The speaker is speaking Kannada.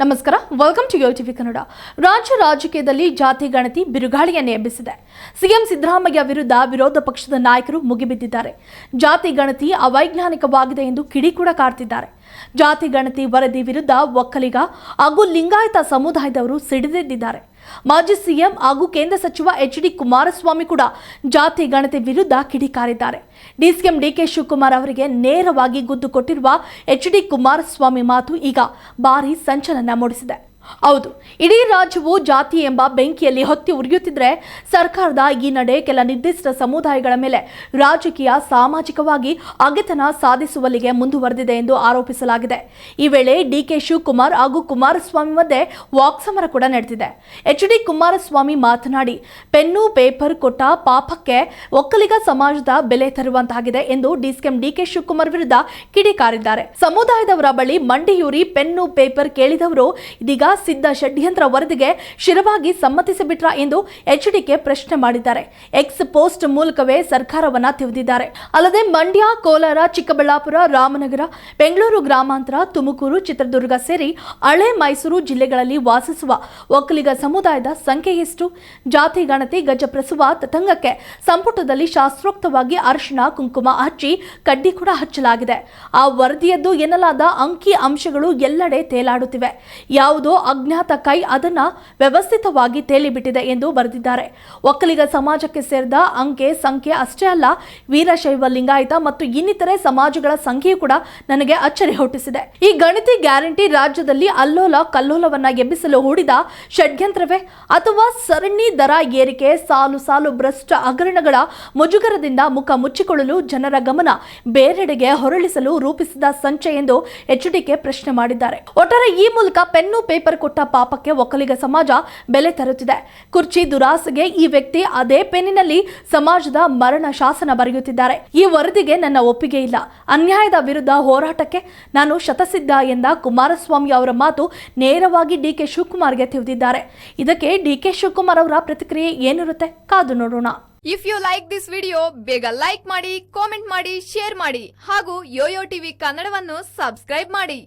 ನಮಸ್ಕಾರ ವೆಲ್ಕಮ್ ಟು ಟಿವಿ ಕನ್ನಡ. ರಾಜ್ಯ ರಾಜಕೀಯದಲ್ಲಿ ಜಾತಿ, ಗಣತಿ, ಬಿರುಗಾಳಿಯನ್ನೇ ಎಬ್ಬಿಸಿದೆ. ಸಿಎಂ ಸಿದ್ದರಾಮಯ್ಯ ವಿರುದ್ಧ ವಿರೋಧ ಪಕ್ಷದ ನಾಯಕರು ಮುಗಿಬಿದ್ದಿದ್ದಾರೆ. ಜಾತಿ, ಗಣತಿ ಅವೈಜ್ಞಾನಿಕವಾಗಿದೆ ಎಂದು ಕಿಡಿ ಕೂಡ ಕಾಡ್ತಿದ್ದಾರೆ. ಜಾತಿ, ಗಣತಿ, ವರದಿ ವಿರುದ್ಧ ಒಕ್ಕಲಿಗ ಹಾಗೂ ಲಿಂಗಾಯತ ಸಮುದಾಯದವರು ಸಿಡಿದೆದ್ದಿದ್ದಾರೆ. ಮಾಜಿ ಸಿಎಂ ಹಾಗೂ ಕೇಂದ್ರ ಸಚಿವ ಎಚ್ ಡಿ ಕುಮಾರಸ್ವಾಮಿ ಕೂಡ ಜಾತಿ, ಗಣತಿ ವಿರುದ್ಧ ಕಿಡಿಕಾರಿದ್ದಾರೆ. ಡಿಸಿಎಂ ಡಿಕೆ ಶಿವಕುಮಾರ್ ಅವರಿಗೆ ನೇರವಾಗಿ ಗುದ್ದು ಕೊಟ್ಟಿರುವ ಎಚ್ ಡಿ ಕುಮಾರಸ್ವಾಮಿ ಮಾತು ಈಗ ಭಾರಿ ಸಂಚಲನ ಮೂಡಿಸಿದೆ. ಹೌದು, ಇಡೀ ರಾಜ್ಯವು ಜಾತಿ ಎಂಬ ಬೆಂಕಿಯಲ್ಲಿ ಹೊತ್ತಿ ಉರಿಯುತ್ತಿದ್ರೆ ಸರ್ಕಾರದ ಈ ನಡೆ ಕೆಲ ನಿರ್ದಿಷ್ಟ ಸಮುದಾಯಗಳ ಮೇಲೆ ರಾಜಕೀಯ ಸಾಮಾಜಿಕವಾಗಿ ಅಗೆತನ ಸಾಧಿಸುವಲ್ಲಿಗೆ ಮುಂದುವರೆದಿದೆ ಎಂದು ಆರೋಪಿಸಲಾಗಿದೆ. ಈ ವೇಳೆ ಡಿಕೆ ಶಿವಕುಮಾರ್ ಹಾಗೂ ಕುಮಾರಸ್ವಾಮಿ ಮಧ್ಯೆ ವಾಕ್ಸಮರ ಕೂಡ ನಡೆದಿದೆ. ಎಚ್ ಡಿ ಕುಮಾರಸ್ವಾಮಿ ಮಾತನಾಡಿ, ಪೆನ್ನು, ಪೇಪರ್ ಕೊಟ್ಟ ಪಾಪಕ್ಕೆ ಒಕ್ಕಲಿಗ ಸಮಾಜದ ಬೆಲೆ ತರುವಂತಾಗಿದೆ ಎಂದು ಡಿಸ್ಕೆಂ ಡಿಕೆ ಶಿವಕುಮಾರ್ ವಿರುದ್ಧ ಕಿಡಿಕಾರಿದ್ದಾರೆ. ಸಮುದಾಯದವರ ಬಳಿ ಮಂಡಿಯೂರಿ, ಪೆನ್ನು, ಪೇಪರ್ ಕೇಳಿದವರು ಇದೀಗ ಸಿದ್ಧ ಷಡ್ಯಂತ್ರ ವರದಿಗೆ ಶಿರವಾಗಿ ಸಮ್ಮತಿಸಿಬಿಟ್ರಾ ಎಂದು ಎಚ್ಡಿಕೆ ಪ್ರಶ್ನೆ ಮಾಡಿದ್ದಾರೆ. ಎಕ್ಸ್ ಪೋಸ್ಟ್ ಮೂಲಕವೇ ಸರ್ಕಾರವನ್ನ ತಿಳಿದಿದ್ದಾರೆ ಅಲ್ಲದೆ ಮಂಡ್ಯ, ಕೋಲಾರ, ಚಿಕ್ಕಬಳ್ಳಾಪುರ, ರಾಮನಗರ, ಬೆಂಗಳೂರು ಗ್ರಾಮಾಂತರ, ತುಮಕೂರು, ಚಿತ್ರದುರ್ಗ ಸೇರಿ ಹಳೆ ಮೈಸೂರು ಜಿಲ್ಲೆಗಳಲ್ಲಿ ವಾಸಿಸುವ ಒಕ್ಕಲಿಗ ಸಮುದಾಯದ ಸಂಖ್ಯೆ ಎಷ್ಟು? ಜಾತಿ, ಗಣತಿ ಗಜಪ್ರಸವ ತತಂಗಕ್ಕೆ ಸಂಪುಟದಲ್ಲಿ ಶಾಸ್ತ್ರೋಕ್ತವಾಗಿ ಅರಿಶಿಣ, ಕುಂಕುಮ ಹಚ್ಚಿ ಕಡ್ಡಿ ಕೂಡ ಹಚ್ಚಲಾಗಿದೆ. ಆ ವರದಿಯದ್ದು ಎನ್ನಲಾದ ಅಂಕಿ ಅಂಶಗಳು ಎಲ್ಲೆಡೆ ತೇಲಾಡುತ್ತಿವೆ. ಯಾವುದೋ ಅಜ್ಞಾತ ಕೈ ಅದನ್ನ ವ್ಯವಸ್ಥಿತವಾಗಿ ತೇಲಿಬಿಟ್ಟಿದೆ ಎಂದು ಬರೆದಿದ್ದಾರೆ. ಒಕ್ಕಲಿಗ ಸಮಾಜಕ್ಕೆ ಸೇರಿದ ಅಂಕೆ ಸಂಖ್ಯೆ ಅಷ್ಟೇ ಅಲ್ಲ, ವೀರಶೈವ ಲಿಂಗಾಯತ ಮತ್ತು ಇನ್ನಿತರೆ ಸಮಾಜಗಳ ಸಂಖ್ಯೆ ಕೂಡ ನನಗೆ ಅಚ್ಚರಿ ಹುಟ್ಟಿಸಿದೆ. ಈ ಗಣಿತಿ ಗ್ಯಾರಂಟಿ ರಾಜ್ಯದಲ್ಲಿ ಅಲ್ಲೋಲ ಕಲ್ಲೋಲವನ್ನ ಎಬ್ಬಿಸಲು ಹೂಡಿದ ಷಡ್ಯಂತ್ರವೇ? ಅಥವಾ ಸರಣಿ ದರ ಏರಿಕೆ, ಸಾಲು ಸಾಲು ಭ್ರಷ್ಟ ಹಗರಣಗಳ ಮುಜುಗರದಿಂದ ಮುಖ ಮುಚ್ಚಿಕೊಳ್ಳಲು ಜನರ ಗಮನ ಬೇರೆಡೆಗೆ ಹೊರಳಿಸಲು ರೂಪಿಸಿದ ಸಂಚೆ ಎಂದು ಎಚ್ಡಿಕೆ ಪ್ರಶ್ನೆ ಮಾಡಿದ್ದಾರೆ. ಒಟ್ಟಾರೆ ಈ ಮೂಲಕ ಪೆನ್ನು ಪೇಪರ್ ಕೊಟ್ಟ ಪಾಪಕ್ಕೆ ಒಕ್ಕಲಿಗ ಸಮಾಜ ಬೆಲೆ ತರುತ್ತಿದೆ. ಕುರ್ಚಿ ದುರಾಸೆಗೆ ಈ ವ್ಯಕ್ತಿ ಅದೇ ಪೆನ್ನಿನಲ್ಲಿ ಸಮಾಜದ ಮರಣ ಶಾಸನ ಬರೆಯುತ್ತಿದ್ದಾರೆ. ಈ ವರದಿಗೆ ನನ್ನ ಒಪ್ಪಿಗೆ ಇಲ್ಲ. ಅನ್ಯಾಯದ ವಿರುದ್ಧ ಹೋರಾಟಕ್ಕೆ ನಾನು ಶತಸಿದ್ಧ ಎಂದ ಕುಮಾರಸ್ವಾಮಿ ಅವರ ಮಾತು ನೇರವಾಗಿ ಡಿ ಕೆ ಶಿವಕುಮಾರ್ಗೆ ತಿಳಿದಿದ್ದಾರೆ. ಇದಕ್ಕೆ ಡಿ ಕೆ ಶಿವಕುಮಾರ್ ಅವರ ಪ್ರತಿಕ್ರಿಯೆ ಏನಿರುತ್ತೆ ಕಾದು ನೋಡೋಣ. If you like this video ಬೇಗ ಲೈಕ್ ಮಾಡಿ ಕಾಮೆಂಟ್ ಮಾಡಿ ಶೇರ್ ಮಾಡಿ ಹಾಗೂ ಯೋಯೋ ಟಿವಿ ಕನ್ನಡವನ್ನು ಸಬ್ಸ್ಕ್ರೈಬ್ ಮಾಡಿ.